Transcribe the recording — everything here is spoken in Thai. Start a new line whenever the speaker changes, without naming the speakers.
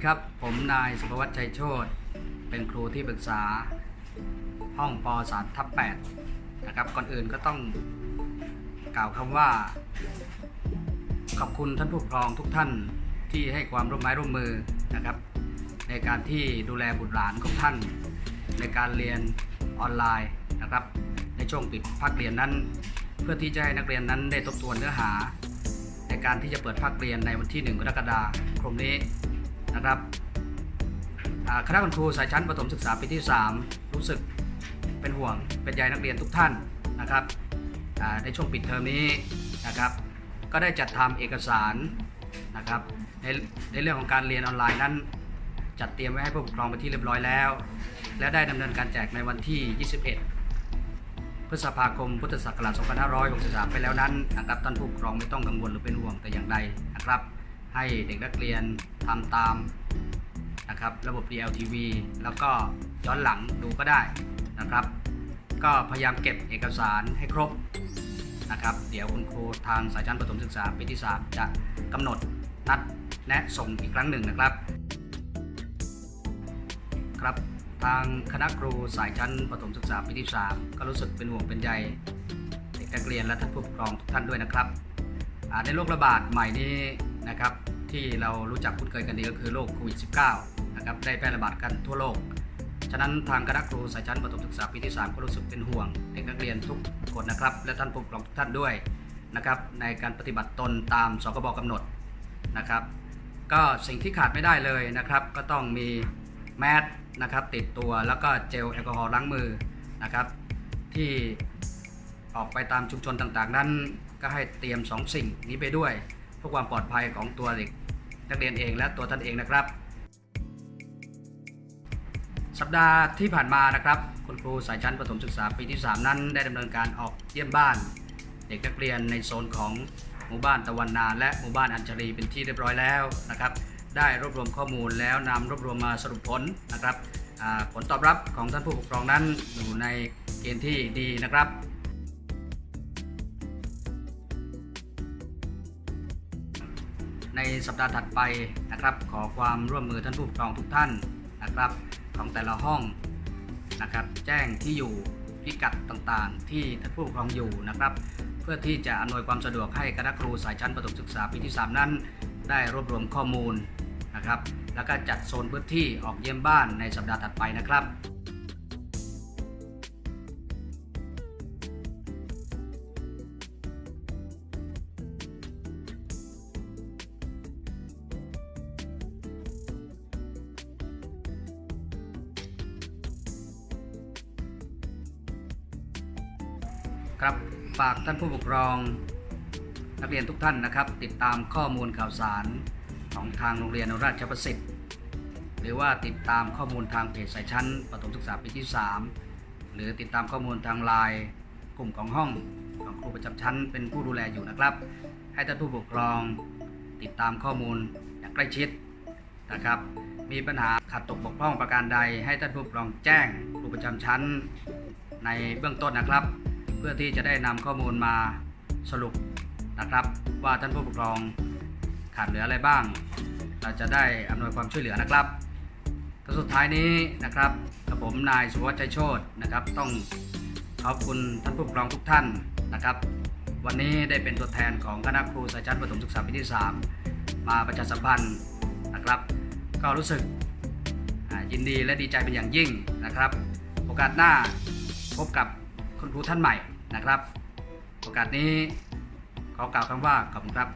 สดีครับ ผมนายสุภวัชชัยโชตเป็นครูที่ปรึกษา ห้องปสามทับ8นะครับ ก่อนอื่นก็ต้องกล่าวคำว่า ขอบคุณท่านผู้ปกครองทุกท่านที่ให้ความร่วมไม้ร่วมมือนะครับ ในการที่ดูแลบุตรหลานของท่าน ในการเรียนออนไลน์นะครับ ในช่วงปิดภาคเรียนนั้น เพื่อที่จะให้นักเรียนนั้นได้ทบทวนเนื้อหา ในการที่จะเปิดภาคเรียนในวันที่ 1 กรกฎาคมนี้ นะครับคณะคุณครูสายชั้นประถมศึกษาปีที่ 3 รู้สึกเป็นห่วงเป็นใยนักเรียนทุกท่านนะครับในช่วงปิดเทอมนี้นะครับก็ได้จัดทำเอกสารนะครับในในเรื่องของการเรียนออนไลน์นั้น จัดเตรียมไว้ให้ผู้ปกครองไปที่เรียบร้อยแล้ว และได้ดำเนินการแจกในวันที่ 21 พฤษภาคมพุทธศักราช 2563 ไปแล้วนั้นนะครับท่านผู้ปกครองไม่ต้องกังวลหรือเป็นห่วงแต่อย่างใดนะครับ ให้เด็กนักเรียนทำตามนะครับระบบ DLTV แล้วก็ย้อนหลังดูก็ได้นะครับ ก็พยายามเก็บเอกสารให้ครบนะครับ เดี๋ยวคุณครูทางสายชั้นประถมศึกษาปีที่ 3 จะกำหนดนัดแนะส่งอีกครั้งหนึ่งนะครับ ครับทางคณะครูสายชั้นประถมศึกษาปีที่ 3 ก็รู้สึกเป็นห่วงเป็นใยเด็กนักเรียนและท่านผู้ปกครองทุกท่านด้วยนะครับในโรคระบาดใหม่นี้ นะครับที่เรารู้จักคุ้นเคยกันดีก็คือโรคโควิด -19 นะครับได้แพร่ระบาดกันทั่วโลก ฉะนั้นทางคณะครูสายชั้นประถมศึกษาปีที่ 3 ก็รู้สึกเป็นห่วงเด็กนักเรียนทุกคนนะครับ และท่านผู้ปกครองทุกท่านด้วยนะครับในการปฏิบัติตนตามสกบกำหนดนะครับก็สิ่งที่ขาดไม่ได้เลยนะครับก็ต้องมีแมสนะครับติดตัวแล้วก็เจลแอลกอฮอล์ล้างมือนะครับที่ออกไปตามชุมชนต่างๆ นั้นก็ให้เตรียม2สิ่งนี้ไปด้วย เพื่อความปลอดภัยของตัวเด็กนักเรียนเองและตัวท่านเองนะครับ สัปดาห์ที่ผ่านมานะครับ คุณครูสายชั้นประถมศึกษาปีที่ 3 นั้น ได้ดำเนินการออกเยี่ยมบ้าน เด็กนักเรียนในโซนของหมู่บ้านตะวันนาและหมู่บ้านอัญชลีเป็นที่เรียบร้อยแล้วนะครับได้รวบรวมข้อมูลแล้วนำรวบรวมมาสรุปผลนะครับผลตอบรับของท่านผู้ปกครองนั้นอยู่ในเกณฑ์ที่ดีนะครับ ในสัปดาห์ถัดไปนะครับ ขอความร่วมมือท่านผู้ปกครองทุกท่านนะครับ ของแต่ละห้องนะครับ แจ้งที่อยู่พิกัดต่างๆ ที่ท่านผู้ปกครองอยู่นะครับ เพื่อที่จะอำนวยความสะดวกให้คณะครูสายชั้นประถมศึกษาปีที่ 3 นั้น ได้รวบรวมข้อมูลนะครับ แล้วก็จัดโซนพื้นที่ออกเยี่ยมบ้านในสัปดาห์ถัดไปนะครับ ครับฝากท่านผู้ปกครอง นักเรียนทุกท่านนะครับ ติดตามข้อมูลข่าวสารของทางโรงเรียนราชประสิทธิ์ หรือว่าติดตามข้อมูลทางเพจสายชั้นประถมศึกษาปีที่ 3 หรือติดตามข้อมูลทางไลน์กลุ่มของห้องของครูประจำชั้นเป็นผู้ดูแลอยู่นะครับ ให้ท่านผู้ปกครอง ติดตามข้อมูลอย่างใกล้ชิดนะครับ มีปัญหาขัดตกบกพร่องประการใด ให้ท่านผู้ปกครองแจ้งครูประจำชั้นในเบื้องต้นนะครับ เพื่อที่จะได้นำข้อมูลมาสรุปนะครับ ว่าท่านผู้ปกครองขาดเหลืออะไรบ้าง เราจะได้อำนวยความช่วยเหลือนะครับก็สุดท้ายนี้นะครับกับผมนายสุวัชชัยโชตนะครับ ต้องขอบคุณท่านผู้ปกครองทุกท่านนะครับ วันนี้ได้เป็นตัวแทนของคณะครูสายชั้นประถมศึกษาปีที่ 3 มาประชาสัมพันธ์นะครับ ก็รู้สึกยินดีและดีใจเป็นอย่างยิ่งนะครับ โอกาสหน้าพบกับคุณครูท่านใหม่ นะครับ โอกาสนี้ขอกล่าวคำว่าขอบคุณครับ